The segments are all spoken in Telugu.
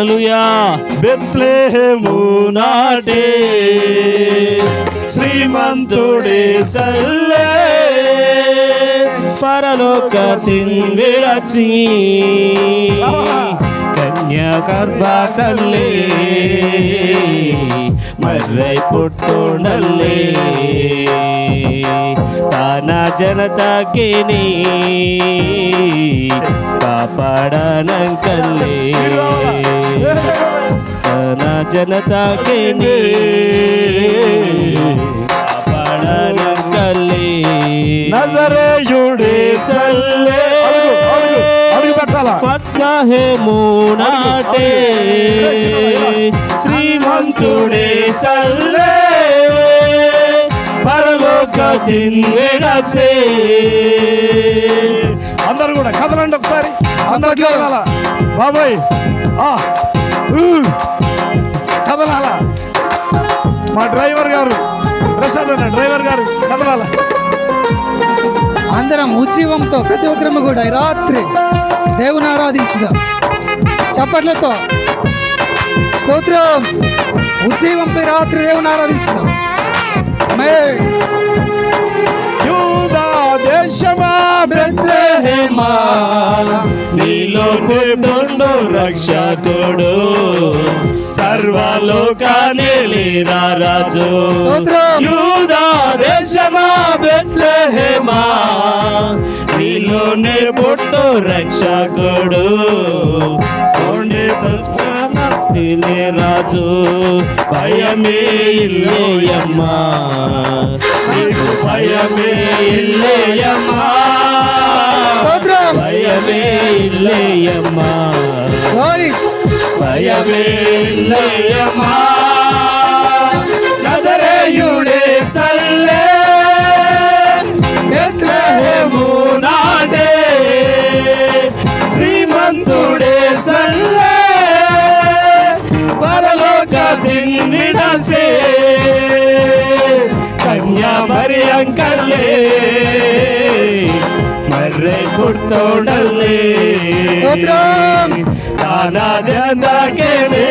హలలుయా బెత్లేహేము నాటే శ్రీమంతుడే సల్లే. పరలోక తింగిరచి కన్యాగర్భ తల్లే. మర్రై పుట్టుడల్లే. జనతకిని కాపాడనంకల్లే. తన జనతకిని కాపాడనంకల్లే. నజరేయుడే సల్లే. అడుగు, పెట్టాలా? పట్నహేము నాటే శ్రీమంతుడే సల్లే. తిన్విడచే అందరు కూడా కదలండి ఒకసారి. అందరు కదలాల? బాబాయ్. కదలాల? మా డ్రైవర్ గారు ప్రశాంత్ అన్న డ్రైవర్ గారు కదలాల? అందరం ఉత్సవంతో ప్రతి ఒక్కరము కూడా ఈ రాత్రి దేవుని ఆరాధించుదాం. చప్పట్లతో. స్తోత్రం. ఉత్సవంతో ఈ రాత్రి దేవుని ఆరాధించుదాం. యూదా దేశమా బెత్లెహేమా? నీలో పుట్టుండు రక్షకుడు. సర్వలోకానే లేరా రాజు. యూదా దేశమా బెత్లెహేమా? నీలోనే పుట్టు రక్షకుడు. కొండే నీనే రాజు భయమే ఇల్లేయమ్మా నీకు భయమే ఇల్లేయమ్మా భయమే ఇల్లేయమ్మా భయమే ఇల్లేయమ్మా నజరేయుడే సల్లే. బెత్లెహేము నాడే శ్రీమంతుడే से கன்யாமரி அங்கல்லே மர்ரை குட்டோடல்லே தானா ஜனா கேலே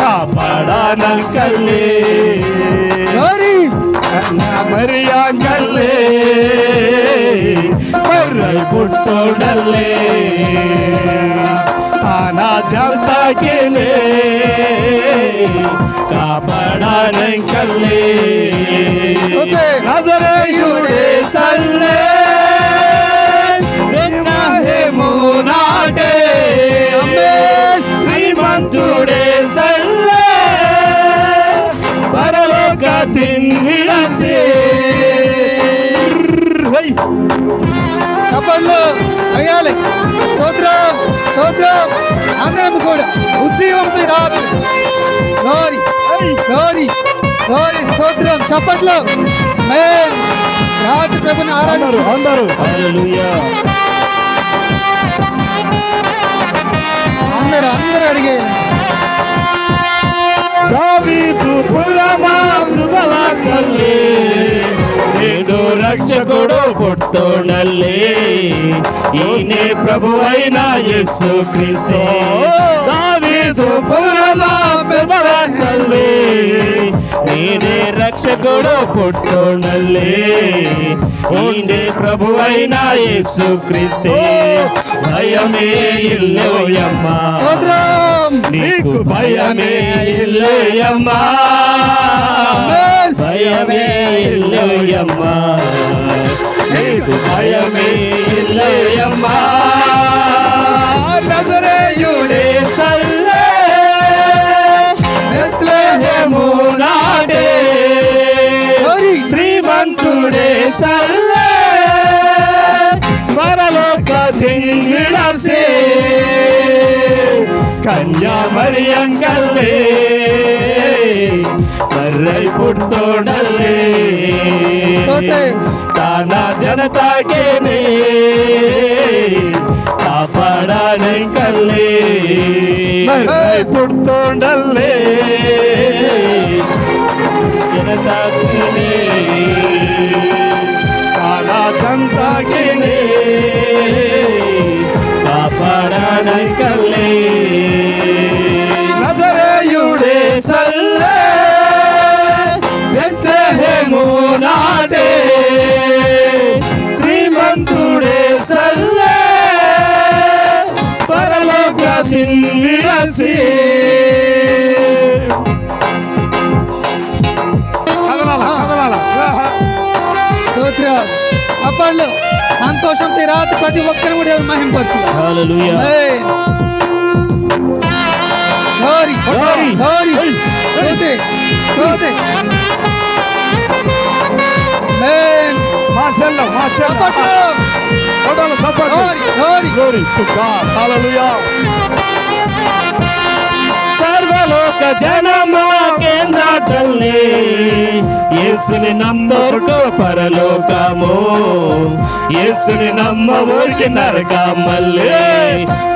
காப்பாடா நல்கல்லே கன்யாமரி அங்கல்லே மர்ரை குட்டோடல்லே आना जनता के लिए कापड़ा नहीं कर ले नजर यूरे सल्ले दिना है मुनाटे శ్రీమంతుడే సల్లే పరలోక తిన్విడచే చెప్పండి అయ్యాలి స్తోత్రం అందరం కూడా. ఉత్సవంతో రాత్రి గ్లోరీ గ్లోరీ గ్లోరీ స్తోత్రం చప్పట్లు. రాత్రి ప్రభుని అందరూ ఆరాధించు. అందరూ. హల్లెలూయా. అందరూ అందరూ అడిగే దావీదు పురమా శుభవార్తల్లే నేడు రక్షకుడు పుట్టునల్లే. ఈయనే ప్రభువైన యేసు క్రీస్తు. దావీదు నేనే రక్షకుడు పుట్టునల్లే. ఈయనే ప్రభువైన యేసు క్రీస్తు. భయమే ఇల్లోయమ్మా నీకు భయమే ఇల్లయమ్మా భయమే ఇల్లయమ్మా నీకు భయమే ఇల్లయమ్మా నజరేయుడే సల్లే బెత్లెహేము నాడే Glory. శ్రీమంతుడే సల్లే పరలోక తింగిడసే కన్యా మరియంగల్లే होते ताना जनता के ने కాపాడా కల్లే పుట్టోండల్లే. జనతా అప్పట్లో సంతోషంతో ఈ రాత్రి ప్రతి ఒక్కరు కూడా దేవుని మహింపరచు Hallelujah. Amen. Glory, Glory. glory. స్తోత్రే, స్తోత్రే. Amen. మా చెల్ల మా చెల్ల చప్పట్లు. కొడాలి చప్పట్లు Glory, glory. Glory to God. Hallelujah. లోಕ జనమ ಕೇಂದ್ರದಲ್ಲಿ ಯೇಸುವೆ ನಮ್ಮವರ್ಗು ಪರಲೋಕಮು ಯೇಸುವೆ ನಮ್ಮವರ್ಗೆ ನರಕಮಲ್ಲೇ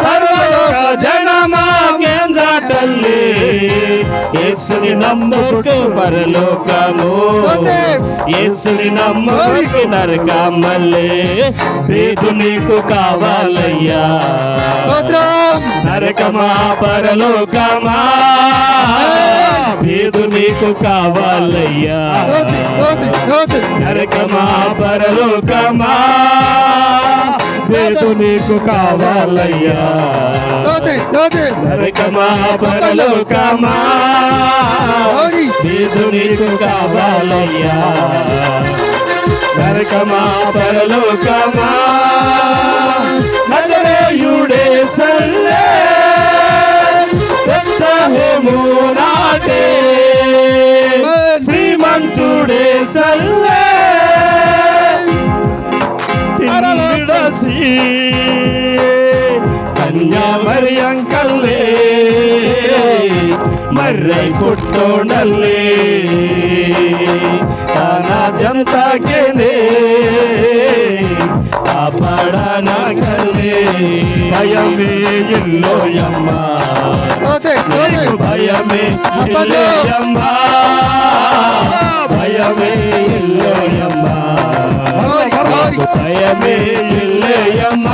ಸರ್ವಲೋಕ ಜನಮ ಕೇಂದ್ರ తల్లి యేసుని నమ్ముకు పరలోకము. యేసుని నమ్ముకి నరకమల్లే ప్రీతి నీకు కావాలయ్యా. నరకమా పరలోకమా. నీకు కావాలయ్యా స్తోత్రం, స్తోత్రం, స్తోత్రం. నరకమా పరలోకమా పేదు నీకు కావాలయ్యా స్తోత్రం, స్తోత్రం. నరకమా పరలోకమా పేదు నీకు కావాలయ్యా నరకమా పరలోకమా నజరేయుడే సల్లే బెత్లెహేము నాటే ಶ್ರೀಮಂತೆ ಶ್ರೀಮಂತುಡೆ ಸಲ್ಲೇ ಬಿಡಸಿ ಕನ್ಯಾಮರಿಯಂಕಲ್ಲೇ ಮರ್ರೈ ಕೊಟ್ಟೋಣಲ್ಲೇ ತಾನ ಜನತಾಗೆಲೇ ಕಾಪಾಡನ ಕಲ್ಲೇ ಭಯವೇ ಇಲ್ಲೋ ಯಮ್ಮ భయమే ఇల్లోయమ్మ. భయమే ఇల్లోయమ్మ. భయమే ఇల్లేయమ్మ.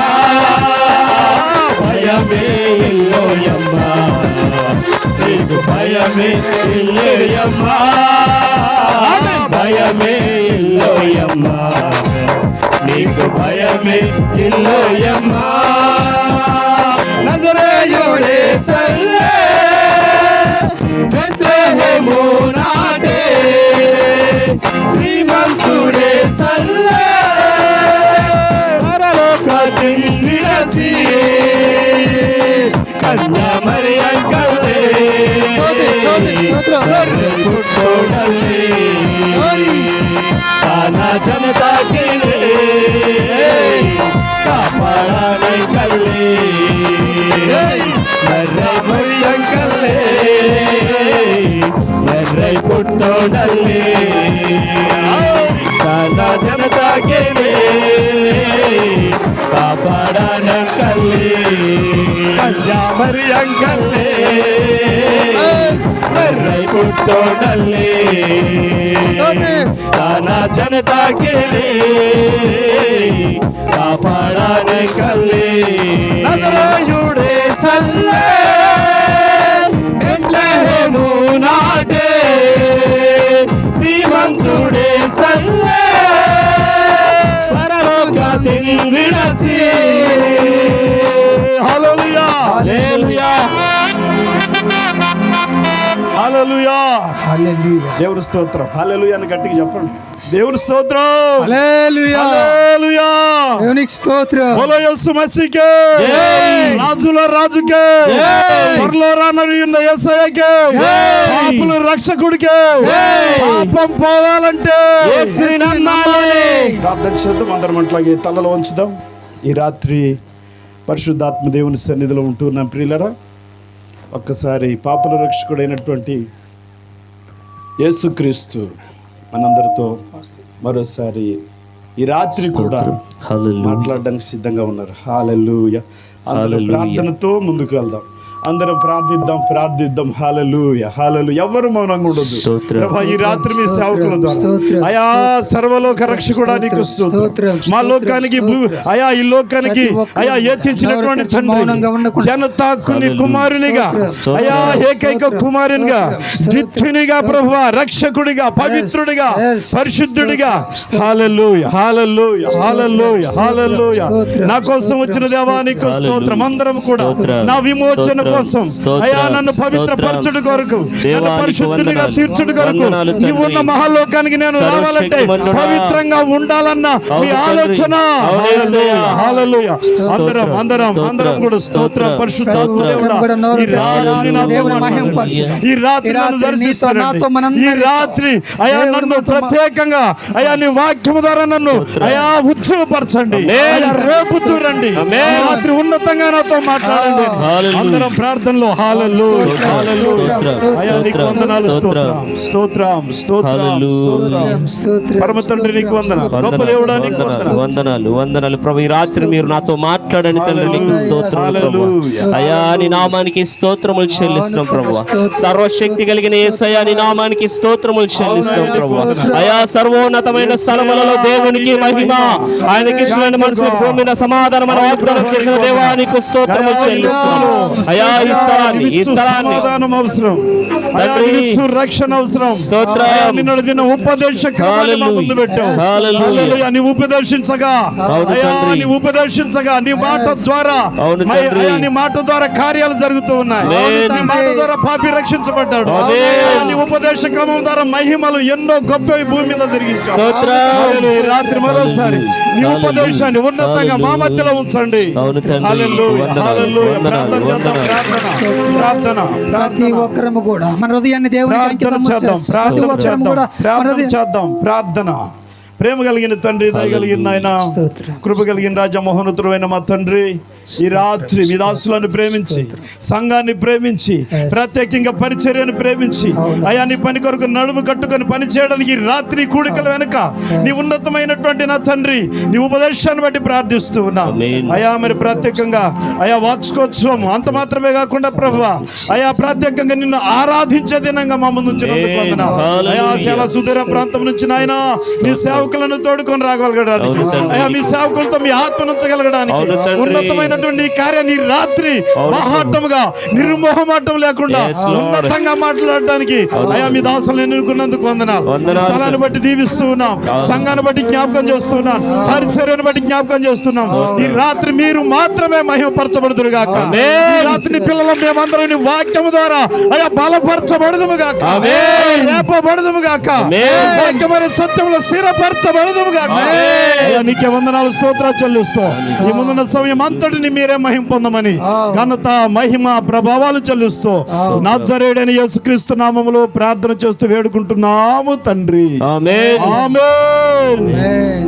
భయమే ఇల్లోయమ్మ. నీకు భయమే ఇల్లేయమ్మ. భయమే ఇల్లోయమ్మ. నీకు భయమే ఇల్లోయమ్మ. నజరేయుడే సల్లే శ్రీమంతుడే సల్లే పరలోక తిండిరసి కన్యా మరి అంకల్లే పుట్టోడల్లే ತಾನ जनता ಜನತಾ ಕೇಳಿ ಕಾಪಾಡಾನ ಕಲ್ಲಿ ನಗರಯುಡೆ ಸಲ್ಲೇ ಎಂಟ್ಲೇನು ನಾಟೆ ಶ್ರೀಮಂತುಡೆ ಸಲ್ಲೇ ಪರಲೋಕ ತಿನ್ ವಿಳಸಿ హల్లెలూయా. దేవుని స్తోత్రం. హల్లెలూయా అని గట్టిగా చెప్పండి. దేవుని స్తోత్రం. హల్లెలూయా. హల్లెలూయా. దేవునికి స్తోత్రం. బోలో యేసు మసీకే. జై. రాజుల రాజుకే. యేసయ్యకే. పాపుల రక్షకుడికే. పాపం పోవాలంటే. ప్రార్థన చేద్దాం. అందరం అట్లాగే తలలో ఉంచుదాం ఈ రాత్రి పరిశుద్ధాత్మ దేవుని సన్నిధిలో ఉంటున్న ప్రియులరా. ఒక్కసారి పాపుల రక్షకుడైనటువంటి యేసుక్రీస్తు మనందరితో మరోసారి ఈ రాత్రి కూడా మాట్లాడడానికి సిద్ధంగా ఉన్నారు. హల్లెలూయా. ప్రార్థనతో ముందుకు వెళ్దాం. అందరం ప్రార్థిద్దాం ప్రార్థిద్దాం హాలలు హాలలు ఎవరు మౌనంగా ఉండదు. ప్రభా ఈ రాత్రి మీ సేవకుల ద్వారా స్తోత్రం. అయా సర్వలోక రక్షకుడా నీకు స్తోత్రం స్తోత్రం. మా లోకానికి అయా ఈ లోకానికి అయా ఎత్తించినటువంటి తండ్రి ఉండకుండా. జనతాకుని కుమారునిగా. అయా ఏకైక కుమారునిగా ద్విత్యునిగా ప్రభు రక్షకుడిగా పవిత్రుడిగా. పరిశుద్ధుడిగా హాలూయ హాలూయ హాలూయ స్తోత్రం. నా కోసం వచ్చిన దేవా నీకు స్తోత్రం అందరం కూడా. నా విమోచన. కోసం స్తోత్రం. అయా నన్ను పవిత్ర స్తోత్రం. పరచుడు కొరకు నన్ను పరిశుద్ధుడిగా. తీర్చుడు కొరకు. నీవు ఉన్న మహాలోకానికి నేను రావాలంటే. పవిత్రంగా ఉండాలన్న మీ. ఆలోచన అందరం అందరం. అందరం కూడా స్తోత్రం. పరిశుద్ధాత్మ ఈ రాత్రి. ఈ నన్ను దర్శిస్తానండి ఈ రాత్రి అయా నన్ను ప్రత్యేకంగా అయా నీ వాక్యము ద్వారా నన్ను అయా ఉత్సవపరచండి రండి ఈ రాత్రి ఉన్నతంగా నాతో మాట్లాడండి హల్లెలూయా. అందరం ప్రార్థనలో హాలలు వందనాలు స్తోత్రం. స్తోత్రం. స్తోత్రం హల్లెలూయా. స్తోత్రం. పరమ తండ్రి నీకు వందనాలు. ప్రభు ఈ రాత్రి మీరు నాతో మాట్లాడని తండ్రి నీకు స్తోత్రం. అయా నీ నామానికి స్తోత్రములు చెల్లిస్తున్నాం ప్రభు. సర్వశక్తి కలిగిన యేసయ్యా నీ నామానికి స్తోత్రములు చెల్లిస్తున్నాం ప్రభు. అయా సర్వోన్నతమైన స్థలములలో దేవునికి మహిమ. ఆయనకి ఇష్టమైన మనసు భూమి మీద సమాధానం వాగ్దానం చేసిన దేవానికి స్తోత్రములు చెల్లిస్తున్నాం. అయా ఈ స్థలాన్ని ఈ స్థలాన్ని సమాధానం అవసరం అయా రక్షణ అవసరం స్తోత్రం. అయా నిన్ను దిన ఉపదేశ క్రమాన్ని మా ముందు పెట్టావు హల్లెలూయా. హల్లెలూయా. నీ ఉపదేశించగా అయా. నీ ఉపదేశించగా నీ మాట ద్వారా. అయా నీ మాట ద్వారా కార్యాలు జరుగుతూ ఉన్నాయి. నీ మాట ద్వారా పాపి రక్షించబడ్డాడు నీ ఉపదేశ క్రమం ద్వారా మహిమలు ఎన్నో గొప్పవి భూమి మీద జరిగించావు రాత్రి మరోసారి నీ. ఉపదేశాన్ని ఉన్నతంగా మా మధ్యలో ఉంచండి. హల్లెలూయా. హల్లెలూయా. ప్రార్థన చేద్దాం. ప్రార్థన ప్రార్థన ప్రతి ప్రార్థన. ఒక్కరము కూడా మన హృదయాన్ని దేవునికి ప్రార్థన అంకితం చేద్దాం ప్రార్థన చేద్దాం ప్రార్థన చేద్దాం ప్రార్థన. ప్రేమ కలిగిన తండ్రి దయ కలిగిన ఆయన. కృప కలిగిన రాజా మహోన్నతుడైన మా తండ్రి. ఈ రాత్రి మీ దాసులను ప్రేమించి సంఘాన్ని ప్రేమించి ప్రత్యేకంగా పరిచర్యను ప్రేమించి అయా నీ పని కొరకు నడుము కట్టుకొని పని చేయడానికి ఈ రాత్రి కూడికల వెనుక నీ ఉన్నతమైనటువంటి నా తండ్రి నీ ఉపదేశాన్ని బట్టి ప్రార్థిస్తూ ఉన్నా. అయా మరి ప్రత్యేకంగా అయా వార్షికోత్సవం అంత మాత్రమే కాకుండా ప్రభు అయా ప్రత్యేకంగా నిన్ను ఆరాధించే దినంగా మా ముందు. అయా చాలా సుదూర ప్రాంతం నుంచి నాయన మీ సేవకులను తోడుకొని రాగలగడానికి. అయా మీ సేవకులతో మీ ఆత్మ ఉంచగలగడానికి అవును తండ్రి. ఉన్నతమైనటువంటి ఈ కార్యాన్ని రాత్రి మహాటముగా నిర్మోహమాటం లేకుండా. ఉన్నతంగా మాట్లాడడానికి అయా మీ దాసులను ఎన్నుకున్నందుకు వందనాలు. స్థలాన్ని బట్టి దీవిస్తూ ఉన్నాం సంఘాన్ని బట్టి జ్ఞాపకం చేస్తున్నాం. పరిచర్యను బట్టి జ్ఞాపకం చేస్తున్నాం. ఈ రాత్రి మీరు మాత్రమే మహిమపరచబడుదురు గాక. రాత్రి పిల్లలు మేమందరం వాక్యము ద్వారా అయా బలపరచబడదుము గాక. రేపబడదుము గాక. వాక్యమైన సత్యంలో స్థిరపరచబడదుము గాక. అయ్యా నీకే వందనాలు స్తోత్రాలు చెల్లిస్తూ. ఈ ముందున్న సమయం అంతటిని మీరే మహిమ పొందమని ఘనత మహిమ ప్రభావాలు చెల్లిస్తూ నాజరేడని యేసుక్రీస్తు నామములో ప్రార్థన చేస్తూ వేడుకుంటున్నాము తండ్రి. ఆమేన్. ఆమేన్. ఆమేన్.